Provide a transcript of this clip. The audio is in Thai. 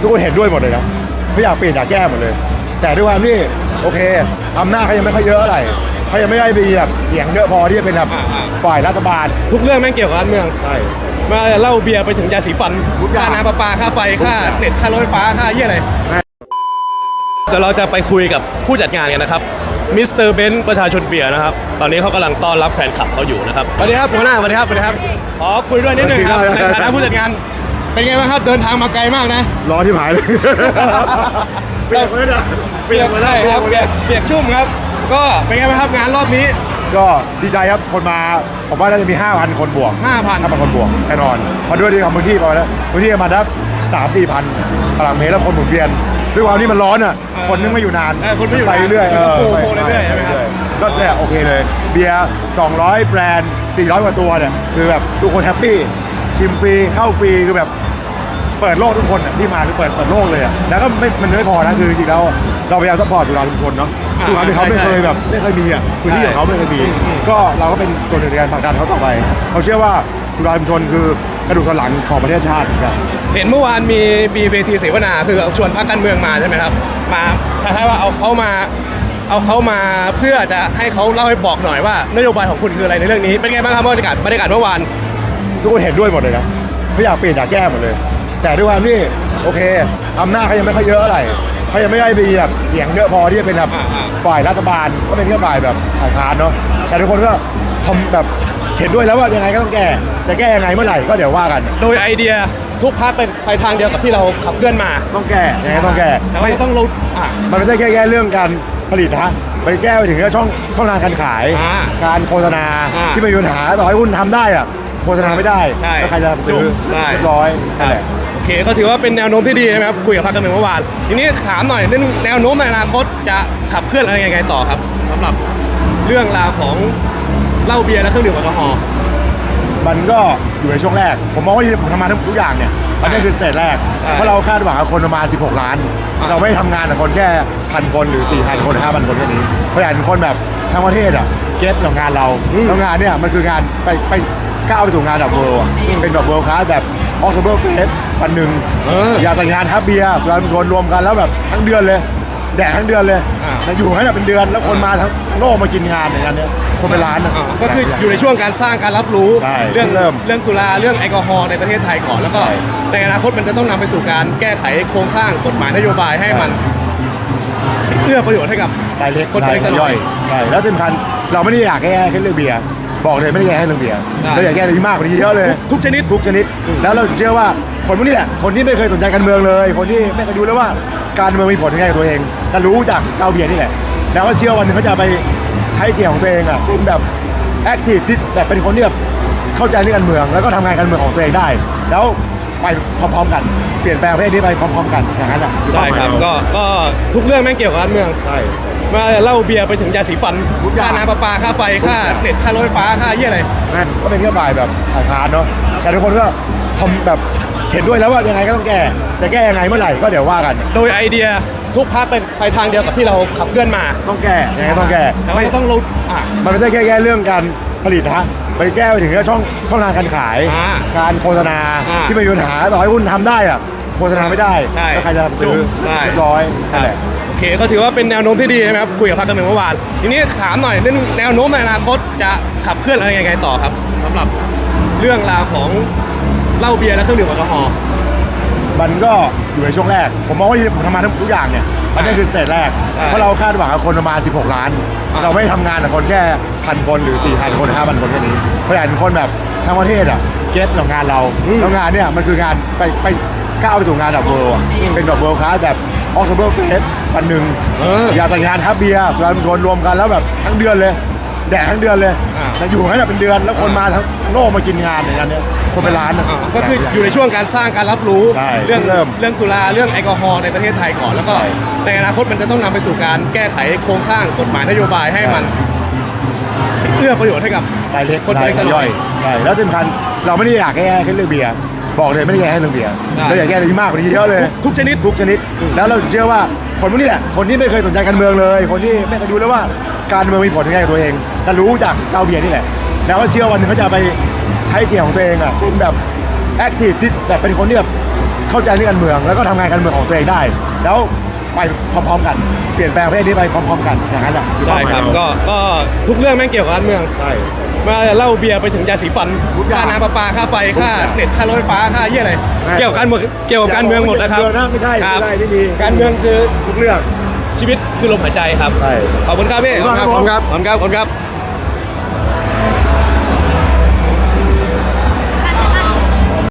ทุกคนเห็นด้วยหมดเลยนะไม่อยากเปลี่ยนอยากแก้หมดเลย แต่ด้วยความที่โอเคอำนาจเขายังไม่ค่อยเยอะอะไรเขายังไม่ได้มีแบบเสียงเยอะพอที่จะเป็นแบบอ่าฝ่ายรัฐบาลทุกเรื่องแม่งเกี่ยวกับการเมืองใช่ไมาเหล้าเบียร์ไปถึงยาสีฟันทุกอย่างค่าน้ำประปาค่าไฟค่าทุกอย่างเน็ตค่ารถไฟฟ้าค่าเยี่ยอะไรเดี๋ยวเราจะไปคุยกับผู้จัดงานกันนะครับมิสเตอร์เบนซ์ประชาชนเบียร์นะครับ ตอนนี้เขากำลังต้อนรับแฟนคลับเขาอยู่นะครับสวัสดีครับหัวหน้าสวัสดีครับสวัสดีครับขอคุยด้วยนิดนึงครับได้ในได้ฐานะผู้จัดงาน เป็นไงบ้างครับเดินทางมาไกลมากนะ ร้อนที่หายเลยเปลี่ยนเลยนะเปียกมาได้ครับเปียกเปียกชุ่มครับ ก็เป็นไงบ้างครับงานรอบนี้ ก็ดีใจครับคนมาผมว่าน่าจะมี 5,000 คนบวก5,000 5,000คนบวกแน่นอนเพราะด้วยที่ทำพื้นที่ไปแล้วพื้นที่ประมาณสักสามสี่พันตารางเมตรแล้วคนหมุนเวียนด้วยความที่มันร้อนอะเออคนนึงไม่อยู่นานเออคนไม่อยู่ไปนานเรื่อยๆมันก็โผล่ไปโผล่เรื่อยๆใช่ไหมครับก็เนี่ยโอเคเลย เบียร์200 แบรนด์400 กว่าตัวเนี่ยคือแบบทุกคนแฮปปี้ ชิมฟรีเข้าฟรีคือแบบเปิดโลกทุกคนอะที่มาคือเปิดเปิดโลกเลยอะแล้วก็ไม่มันไม่พอนะคือจริงๆแล้วเราพยายามซัพพอร์ตสุราชุมชนเนาะอ่าทุกครั้งที่เขาไม่ใช่เคยแบบไม่เคยมีอะพื้นที่ของเขาไม่เคยมีก็เราก็เป็นส่วนหนึ่งในการผลักดันเขาต่อไปเขาเชื่อว่าสุราชุมชนคือกระดูกสันหลังของประเทศชาติเหมือนกัน เห็นเมื่อวานมีมีเวทีเสวนาคือชวนพรรคการเมืองมาใช่ไหมครับ มาคล้ายๆว่าเอาเขามาเอาเขามาเพื่อจะให้เขาเล่าให้บอกหน่อยว่านโยบายของคุณคืออะไรในเรื่องนี้เป็นไงบ้างครับบรรยากาศบรรยากาศเมื่อวาน ทุกคนเห็นด้วยหมดเลยนะไม่อยากเปลี่ยนอยากแก้หมดเลย แต่ด้วยความที่โอเคอำนาจเขายังไม่ค่อยเยอะอะไรเขายังไม่ได้มีแบบเสียงเยอะพอที่จะเป็นแบบอ่าอ่าฝ่ายรัฐบาลก็เป็นแค่ฝ่ายแบบฝ่ายค้านเนาะแต่ทุกคนก็ทำแบบเห็นด้วยแล้วว่ายังไงก็ต้องแก้จะแก้ยังไงเมื่อไหร่ก็เดี๋ยวว่ากัน โดยไอเดียทุกพรรคเป็นไปทางเดียวกับที่เราขับเคลื่อนมา ต้องแก้ยังไงต้องแก้แต่ว่าต้องลงอะมันไม่ใช่แค่แก้เรื่องการผลิตนะมันแก้ไปถึงเรื่องช่องช่องทางการขายอ่าการโฆษณาอ่าที่ไม่มีปัญหาต่อให้คุณทำได้อะ โฆษณาไม่ได้ใช่แล้วใครจะซื้อได้เรียบร้อยนั่นแหละ โอเคก็ถือว่าเป็นแนวโน้มที่ดีใช่ไหมครับคุยกับพรรคการเมืองเมื่อวานทีนี้ถามหน่อยเรื่องแนวโน้มในอนาคตจะขับเคลื่อนอะไรยังไงต่อครับสำหรับเรื่องราวของเหล้าเบียร์และเครื่องดื่มแอลกอฮอล์ มันก็อยู่ในช่วงแรก ผมมองว่าที่ผมทำมาทั้งทุกอย่างเนี่ยอันนี้คือสเตจแรก ใช่เพราะเราคาดหวังกับคนประมาณ 16 ล้าน อ่า เราไม่ทำงานกับคนแค่พันคนหรือ 4,000 คน5,000 คนแค่นี้เพราะอยากเห็นคนแบบทั้งประเทศอะเก็ตกับงานเราแล้วงานเนี่ยมันคืองานไปไป ก้าวไปสู่งานแบบเวิลด์เป็นแบบเวิลด์คลาสแบบออกโ b เบอร์เฟสวันหนึ่งเอออยากแต่งงานครับเบียร์สุราชุมชนรวมกันแล้วแบบทั้งเดือนเลย แดกทั้งเดือนเลยอ่า แต่อยู่งั้นนะเป็นเดือนแล้วคนมาทั้งโลกมากินงานอย่างนั้นเนี่ยคนเป็นล้านอะอ่าก็คืออยู่ในช่วงการสร้างการรับรู้ใช่เรื่องเริ่ม เรื่องสุราเรื่องแอลกอฮอล์ในประเทศไทยก่อนแล้วก็ใช่ในอนาคตมันจะต้องนำไปสู่การแก้ไขโครงสร้างกฎหมายนโยบายให้มันเอื้อประโยชน์ให้กับ รายเล็กคนเล็กรายย่อยใช่แล้วสำคัญเราไม่ได้อยากแก้แค่เรื่องเบียร์ บอกเลยไม่ได้แก้แค่เรื่องเบียร์ใช่เราอยากแก้อะไรที่มากกว่านี้เยอะเลย ทุกชนิด ทุกชนิด แล้วเราเชื่อว่าคนพวกนี้แหละคนที่ไม่เคยสนใจการเมืองเลย คนที่ไม่เคยดูแล้วว่าการเมืองมีผลยังไงกับตัวเองแต่รู้จากเราเบียร์นี่แหละ แล้วก็เชื่อวันหนึงเขาจะไปใช้เสียงของตัวเองอะเป็นแบบแอคทีฟที่แบบเป็นคนที่แบบเข้าใจเรื่องการเมือง แล้วก็ทำงานการเมืองของตัวเองได้ แล้วไปพร้อมๆกัน เปลี่ยนแปลงประเทศนี้ไปพร้อมๆกันอย่างนั้นอะอใช่ครับเป้าหมายก็ก็ทุกเรื่องแม่งเกี่ยวกับการเมือง ใช่ไมาเหล้าเบียร์ไปถึงยาสีฟันทุกอย่างค่าน้ำประปาค่าไฟค่าเน็ตค่ารถไฟฟ้าค่าเยี่ยอะไรนั่นก็เป็นแค่ฝ่ายแบบฝ่ายค้านเนาะแต่ทุกคนก็ทำแบบเห็นด้วยแล้วว่ายังไงก็ต้องแก้จะแก้ยังไงเมื่อไหร่ก็เดี๋ยวว่ากัน โดยไอเดียทุกพรรคเป็นไปทางเดียวกับที่เราขับเคลื่อนมาต้องแก้ยังไงก็ต้องแก้แต่ว่าต้องลงอะ มันไม่ใช่แค่แก้เรื่องการผลิตนะไปแก้ไปถึงเรื่องช่องช่องทางการขาย อ่าการโฆษณาอ่าที่ไม่มีปัญหาต่อให้คุณทำได้อะโฆษณาไม่ได้ใช่แล้วใครจะซื้อได้ เรียบร้อยนั่นแหละโอ เคก็ถือว่าเป็นแนวโน้มที่ดีใช่ไหมครับคุยกับพรรคการเมืองเมื่อวานทีนี้ถามหน่อยเรื่องแนวโน้มในอนาคตจะขับเคลื่อนอะไรยังไงต่อครับสำหรับเรื่องราวของเหล้าเบียร์และเครื่องดื่มแอลกอฮอล์มันก็อยู่ในช่วงแรก ผมมองว่าที่ผมทำมาทั้งทุกอย่างเนี่ยอันนี้คือสเตจแรกใช่เพราะเราคาดหวังกับคนประมาณ 16 ล้านอ่าเราไม่ทำงานกับคนแค่พันคนหรือ 4,000 คน 5,000 คนแค่นี้เพราะอยากเห็นคนแบบทั้งประเทศอะเก็ตกับงานเราแล้วงานเนี่ยมันคืองานไปไปก้าวไปสู่งานแบบเวิลด์เป็นแบบเวิลด์คลาสแบบ ออกโ b เบอร์เฟสวันหนึ่งเอออยากแต่งงานครับเบียร์สุราชุมชนรวมกันแล้วแบบทั้งเดือนเลย แดกทั้งเดือนเลยอ่า แต่อยู่งั้นนะเป็นเดือนแล้วคนมาทั้งโลกมากินงานอย่างนั้นเนี่ยคนเป็นล้านอะอ่าก็คืออยู่ในช่วงการสร้างการรับรู้ใช่เรื่องเริ่ม เรื่องสุราเรื่องแอลกอฮอล์ในประเทศไทยก่อนแล้วก็ใช่ในอนาคตมันจะต้องนำไปสู่การแก้ไขโครงสร้างกฎหมายนโยบายให้มันเอื้อประโยชน์ให้กับ รายเล็กคนเล็กรายย่อยใช่แล้วสำคัญเราไม่ได้อยากแก้แค่เรื่องเบียร์ บอกเลยไม่ได้แก้แค่เรื่องเบียร์ได้เราอยากแก้อะไรที่มากกว่านี้เยอะเลยทุกชนิดทุกชนิด แล้วเราเชื่อว่าคนพวกนี้แหละคนที่ไม่เคยสนใจการเมืองเลย คนที่ไม่เคยดูแล้วว่าการเมืองมีผลยังไงกับตัวเองแต่รู้จากเราเบียร์นี่แหละ แล้วก็เชื่อวันหนึงเขาจะไปใช้เสียงของตัวเองอะเป็นแบบแอคทีฟที่แบบเป็นคนที่แบบเข้าใจเรื่องการเมือง แล้วก็ทำงานการเมืองของตัวเองได้ แล้วไปพร้อมๆกันเปลี่ยนแปลงประเทศนี้ไปพร้อมๆ กันอย่างนั้นแหละอใช่ครับเป้าหมายเา ก็ก็ทุกเรื่องแม่งเกี่ยวกับการเมือง ใช่ มาเหล้าเบียร์ไปถึงยาสีฟันทุกอย่างค่าน้ำประปาค่าไฟค่าทุกอย่างเน็ตค่ารถไฟฟ้าค่าเยี่ยอะไรใช่ เกี่ยวกับการเมืองเกี่ยวกับการเมืองหมดนะครับเกี่ยวนะไม่ใช่ครับไม่ใช่ไม่มีการเมืองคือทุกเรื่อง ชีวิตคือลมหายใจครับใช่ขอบคุณครับพี่ขอบคุณครับ ขอบคุณครับขอบคุณครับ